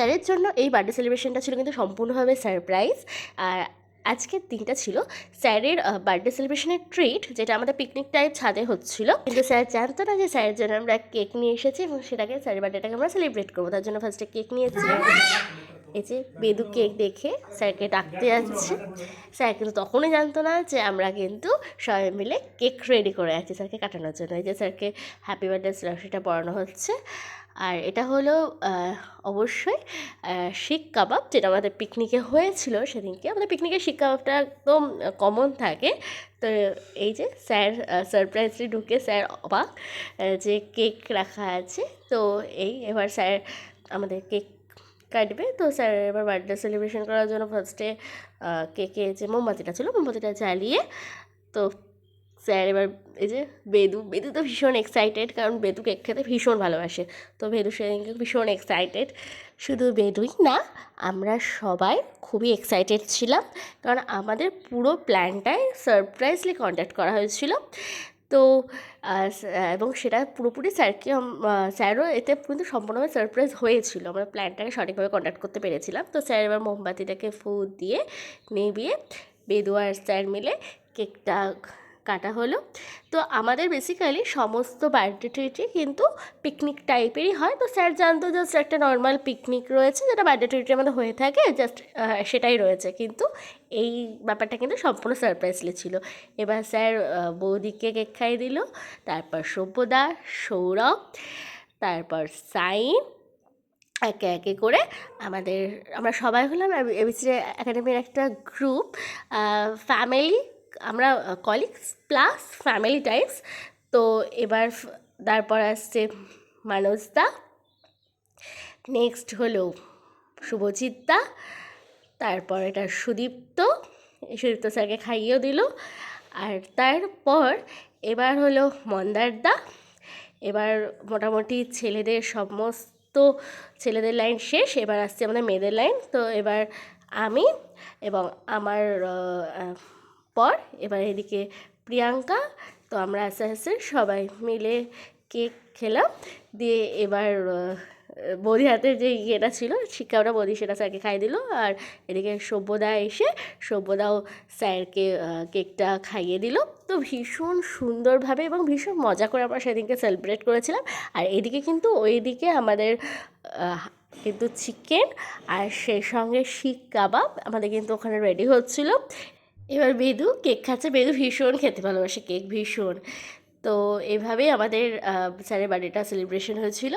স্যারের জন্য এই বার্থডে সেলিব্রেশনটা ছিল কিন্তু সম্পূর্ণভাবে সারপ্রাইজ। আর আজকের দিনটা ছিল স্যারের বার্থডে সেলিব্রেশনের ট্রিট, যেটা আমাদের পিকনিক টাইপ ছাদে হচ্ছিল। কিন্তু স্যার জানতো না যে স্যারের জন্য আমরা কেক নিয়ে এসেছি এবং সেটাকে স্যারের বার্থডেটাকে আমরা সেলিব্রেট করব, তার জন্য ফার্স্টে কেক নিয়েছি। এই যে বেদু কেক দেখে স্যারকে ডাকতে যাচ্ছে। স্যার কিন্তু তখনই জানতো না যে আমরা কিন্তু সবাই মিলে কেক রেডি করে আছি স্যারকে কাটানোর জন্য। এই যে স্যারকে হ্যাপি বার্থডে সেটা পড়ানো হচ্ছে। আর এটা হলো অবশ্যই শিক কাবাব, যেটা আমাদের পিকনিকে হয়েছিল সেদিনকে। আমাদের পিকনিকে শিক কাবাবটা একদম কমন থাকে। তো এই যে স্যার সারপ্রাইজলি ঢুকে স্যার অবাক যে কেক রাখা আছে। তো এই, এবার স্যার আমাদের কেক কাটবে। তো স্যার, এবার বার্থডে সেলিব্রেশন করার জন্য ফার্স্টে কেকে যে মোমবাতিটা ছিল, মোমবাতিটা জ্বালিয়ে, তো স্যার এবার এই যে বেদু বেদু তো ভীষণ এক্সাইটেড কারণ বেদু কেক খেতে ভীষণ ভালোবাসে। তো বেদু সেদিনকে ভীষণ এক্সাইটেড শুধু বেদুই না, আমরা সবাই খুবই এক্সাইটেড ছিলাম, কারণ আমাদের পুরো প্ল্যানটাই সারপ্রাইজলি কন্ট্যাক্ট করা হয়েছিল। তো এবং সেটা পুরোপুরি স্যারকে স্যারও এতে কিন্তু সম্পূর্ণভাবে সারপ্রাইজ হয়েছিল। আমরা প্ল্যানটাকে সঠিকভাবে কন্ট্যাক্ট করতে পেরেছিলাম। তো স্যার এবার মোমবাতিটাকে ফু দিয়ে নিভিয়ে বেদুয়ার স্যার মিলে কেকটা কাটা হলো তো আমাদের বেসিক্যালি সমস্ত বার্থডে ট্রিটই কিন্তু পিকনিক টাইপেরই হয় তো স্যার জানতো জাস্ট একটা নর্মাল পিকনিক রয়েছে যেটা বার্থডে ট্রিটের মধ্যে হয়ে থাকে জাস্ট সেটাই রয়েছে কিন্তু এই ব্যাপারটা কিন্তু সম্পূর্ণ সারপ্রাইজলি ছিল এবার স্যার বৌদিকে কেক খাইয়ে দিল তারপর সভ্যদা সৌরভ তারপর সাইন একে একে করে আমাদের আমরা সবাই হলাম এবিসি একাডেমির একটা গ্রুপ ফ্যামিলি আমরা কলিগস প্লাস ফ্যামিলি টাইপস তো এবার তারপর আসছে মানসদা নেক্সট হলো শুভজিৎ দা। তারপর এটা সুদীপ্ত। সুদীপ্ত স্যারকে খাইয়েও দিল। আর তারপর এবার হলো মন্দার দা। এবার মোটামুটি ছেলেদের সমস্ত, ছেলেদের লাইন শেষ। এবার আসছে আমাদের মেয়েদের লাইন। তো এবার আমি এবং আমার পর এবার এদিকে প্রিয়াঙ্কা, তো আমরা আস্তে আস্তে সবাই মিলে কেক খেলাম। দিয়ে এবার বৌদি হাতে যে ইয়েটা ছিল শিক্ষাটা বৌদি সেটা স্যারকে খাইয়ে দিল। আর এদিকে সভ্যদা এসে সভ্যদাও স্যারকে কেকটা খাইয়ে দিল। তো ভীষণ সুন্দরভাবে এবং ভীষণ মজা করে আমরা সেদিনকে সেলিব্রেট করেছিলাম। আর এদিকে কিন্তু ওইদিকে আমাদের কিন্তু চিকেন আর সেই সঙ্গে শিক কাবাব আমাদের কিন্তু ওখানে রেডি হচ্ছিল। এবার বেদু কেক খাচ্ছে। বেদু ভীষণ খেতে ভালোবাসে কেক, ভীষণ। তো এভাবেই আমাদের স্যারের বার্থডেটা সেলিব্রেশন হয়েছিল।